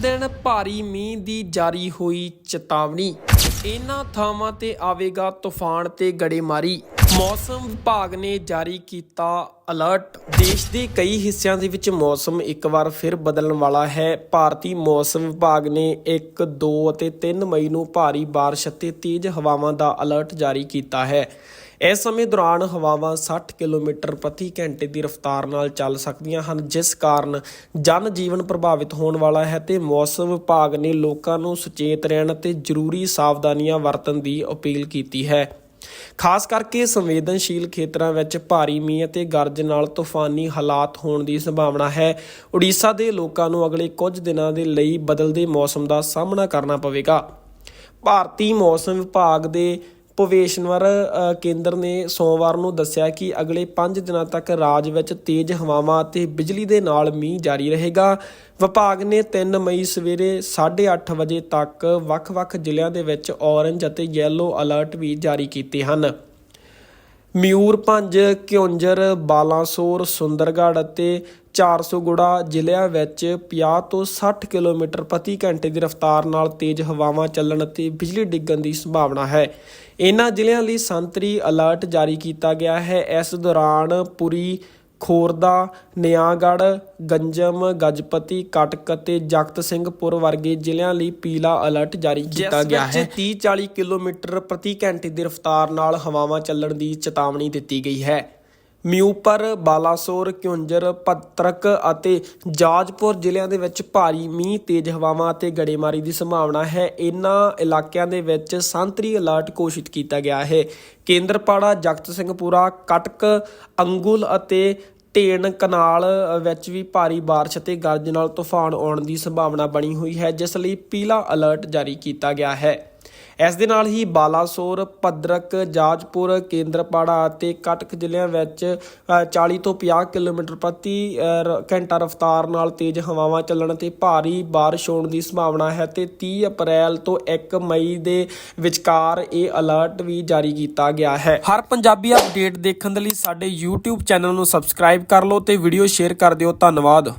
ਦਿਨ ਭਾਰੀ ਮੀਂਹ ਦੀ ਜਾਰੀ ਹੋਈ ਚੇਤਾਵਨੀ। ਇਨ੍ਹਾਂ ਥਾਵਾਂ ਤੇ ਆਵੇਗਾ ਤੂਫਾਨ ਤੇ ਗੜੇਮਾਰੀ। ਮੌਸਮ ਵਿਭਾਗ ਨੇ ਜਾਰੀ ਕੀਤਾ ਅਲਰਟ। ਦੇਸ਼ ਦੇ ਕਈ ਹਿੱਸਿਆਂ ਦੇ ਵਿੱਚ ਮੌਸਮ ਇੱਕ ਵਾਰ ਫਿਰ ਬਦਲਣ ਵਾਲਾ ਹੈ। ਭਾਰਤੀ ਮੌਸਮ ਵਿਭਾਗ ਨੇ 1 2 ਅਤੇ 3 ਮਈ ਨੂੰ ਭਾਰੀ ਬਾਰਿਸ਼ ਅਤੇ ਤੇਜ਼ ਹਵਾਵਾਂ ਦਾ ਅਲਰਟ ਜਾਰੀ ਕੀਤਾ ਹੈ। ਇਸ ਸਮੇਂ ਦੌਰਾਨ ਹਵਾਵਾਂ 60 ਕਿਲੋਮੀਟਰ ਪ੍ਰਤੀ ਘੰਟੇ ਦੀ ਰਫ਼ਤਾਰ ਨਾਲ ਚੱਲ ਸਕਦੀਆਂ ਹਨ, ਜਿਸ ਕਾਰਨ ਜਨ ਜੀਵਨ ਪ੍ਰਭਾਵਿਤ ਹੋਣ ਵਾਲਾ ਹੈ ਤੇ ਮੌਸਮ ਵਿਭਾਗ ਨੇ ਲੋਕਾਂ ਨੂੰ ਸੁਚੇਤ ਰਹਿਣ ਅਤੇ ਜ਼ਰੂਰੀ ਸਾਵਧਾਨੀਆਂ ਵਰਤਣ ਦੀ ਅਪੀਲ ਕੀਤੀ ਹੈ। ਖਾਸ ਕਰਕੇ ਸੰਵੇਦਨਸ਼ੀਲ ਖੇਤਰਾਂ ਵਿੱਚ ਭਾਰੀ ਮੀਂਹ ਅਤੇ ਗਰਜ ਨਾਲ ਤੂਫਾਨੀ ਹਾਲਾਤ ਹੋਣ ਦੀ ਸੰਭਾਵਨਾ ਹੈ। ਉੜੀਸਾ ਦੇ ਲੋਕਾਂ ਨੂੰ ਅਗਲੇ ਕੁਝ ਦਿਨਾਂ ਦੇ ਲਈ ਬਦਲਦੇ ਮੌਸਮ ਦਾ ਸਾਹਮਣਾ ਕਰਨਾ ਪਵੇਗਾ। ਭਾਰਤੀ ਮੌਸਮ ਵਿਭਾਗ ਦੇ ਭਵੇਸ਼ਨਵਰ ਕੇਂਦਰ ਨੇ ਸੋਮਵਾਰ ਨੂੰ ਦੱਸਿਆ ਕਿ ਅਗਲੇ 5 ਦਿਨਾਂ ਤੱਕ ਰਾਜ ਵਿੱਚ ਤੇਜ਼ ਹਵਾਵਾਂ ਅਤੇ ਬਿਜਲੀ ਦੇ ਨਾਲ ਮੀਂਹ ਜਾਰੀ ਰਹੇਗਾ। ਵਿਭਾਗ ਨੇ 3 ਮਈ ਸਵੇਰੇ 8:30 ਵਜੇ ਤੱਕ ਵੱਖ-ਵੱਖ ਜ਼ਿਲ੍ਹਿਆਂ ਦੇ ਵਿੱਚ ਔਰੰਜ ਅਤੇ ਯੈਲੋ ਅਲਰਟ ਵੀ ਜਾਰੀ ਕੀਤੇ ਹਨ। ਮਯੂਰਭੰਜ ਕਿਉਂਜਰ ਬਾਲਾਸੋਰ, ਸੁੰਦਰਗੜ੍ਹ ਅਤੇ 400ਗੁੜਾ ਜ਼ਿਲ੍ਹਿਆਂ ਵਿੱਚ 50 ਤੋਂ 60 ਕਿਲੋਮੀਟਰ ਪ੍ਰਤੀ ਘੰਟੇ ਦੀ ਰਫ਼ਤਾਰ ਨਾਲ ਤੇਜ਼ ਹਵਾਵਾਂ ਚੱਲਣ ਅਤੇ ਬਿਜਲੀ ਡਿੱਗਣ ਦੀ ਸੰਭਾਵਨਾ ਹੈ। ਇਹਨਾਂ ਜ਼ਿਲ੍ਹਿਆਂ ਲਈ ਸੰਤਰੀ ਅਲਰਟ ਜਾਰੀ ਕੀਤਾ ਗਿਆ ਹੈ। ਇਸ ਦੌਰਾਨ ਪੁਰੀ ਖੋਰਦਾ ਨਿਆਗੜ੍ਹ ਗੰਜਮ ਗਜਪਤੀ ਕਟਕ ਅਤੇ ਜਗਤ ਸਿੰਘਪੁਰ ਵਰਗੇ ਜ਼ਿਲ੍ਹਿਆਂ ਲਈ ਪੀਲਾ ਅਲਰਟ ਜਾਰੀ ਕੀਤਾ ਗਿਆ ਹੈ। 30 40 ਕਿਲੋਮੀਟਰ ਪ੍ਰਤੀ ਘੰਟੇ ਦੀ ਰਫ਼ਤਾਰ ਨਾਲ ਹਵਾਵਾਂ ਚੱਲਣ ਦੀ ਚੇਤਾਵਨੀ ਦਿੱਤੀ ਗਈ ਹੈ। ਮਿਊਪਰ, ਬਾਲਾਸੋਰ ਕਿਉਂਜਰ ਪੱਤਰਕ ਅਤੇ ਜਾਜਪੁਰ ਜ਼ਿਲ੍ਹਿਆਂ ਦੇ ਵਿੱਚ ਭਾਰੀ ਮੀਂਹ, ਤੇਜ਼ ਹਵਾਵਾਂ ਅਤੇ ਗੜੇਮਾਰੀ ਦੀ ਸੰਭਾਵਨਾ ਹੈ। ਇਨ੍ਹਾਂ ਇਲਾਕਿਆਂ ਦੇ ਵਿੱਚ ਸੰਤਰੀ ਅਲਰਟ ਘੋਸ਼ਿਤ ਕੀਤਾ ਗਿਆ ਹੈ। ਕੇਂਦਰਪਾੜਾ, ਜਗਤ ਸਿੰਘਪੁਰਾ ਕਟਕ, ਅੰਗੁਲ ਅਤੇ ਢੇਨ ਕਨਾਲ ਵਿੱਚ ਵੀ ਭਾਰੀ ਬਾਰਿਸ਼ ਅਤੇ ਗਰਜ ਨਾਲ ਤੂਫਾਨ ਆਉਣ ਦੀ ਸੰਭਾਵਨਾ ਬਣੀ ਹੋਈ ਹੈ, ਜਿਸ ਲਈ ਪੀਲਾ ਅਲਰਟ ਜਾਰੀ ਕੀਤਾ ਗਿਆ ਹੈ। ਇਸ ਦੇ ਨਾਲ ਹੀ ਬਾਲਾਸੋਰ ਭਦਰਕ ਜਾਜਪੁਰ ਕੇਂਦਰਪਾੜਾ ਅਤੇ ਕਟਕ ਜ਼ਿਲ੍ਹਿਆਂ ਵਿੱਚ ਅ, 40 ਤੋਂ 50 ਕਿਲੋਮੀਟਰ ਪ੍ਰਤੀ ਰ- ਘੰਟਾ ਰਫ਼ਤਾਰ ਨਾਲ ਤੇਜ਼ ਹਵਾਵਾਂ ਚੱਲਣ ਤੇ ਭਾਰੀ ਬਾਰਿਸ਼ ਹੋਣ ਦੀ ਸੰਭਾਵਨਾ ਹੈ ਤੇ 30 ਅਪ੍ਰੈਲ ਤੋਂ 1 ਮਈ ਦੇ ਵਿਚਕਾਰ ਇਹ ਅਲਰਟ ਵੀ ਜਾਰੀ ਕੀਤਾ ਗਿਆ ਹੈ। ਹਰ ਪੰਜਾਬੀ ਅਪਡੇਟ ਦੇਖਣ ਦੇ ਲਈ ਸਾਡੇ YouTube ਚੈਨਲ ਨੂੰ ਸਬਸਕ੍ਰਾਈਬ ਕਰ ਲਓ ਤੇ ਵੀਡੀਓ ਸ਼ੇਅਰ ਕਰ ਦਿਓ। ਧੰਨਵਾਦ।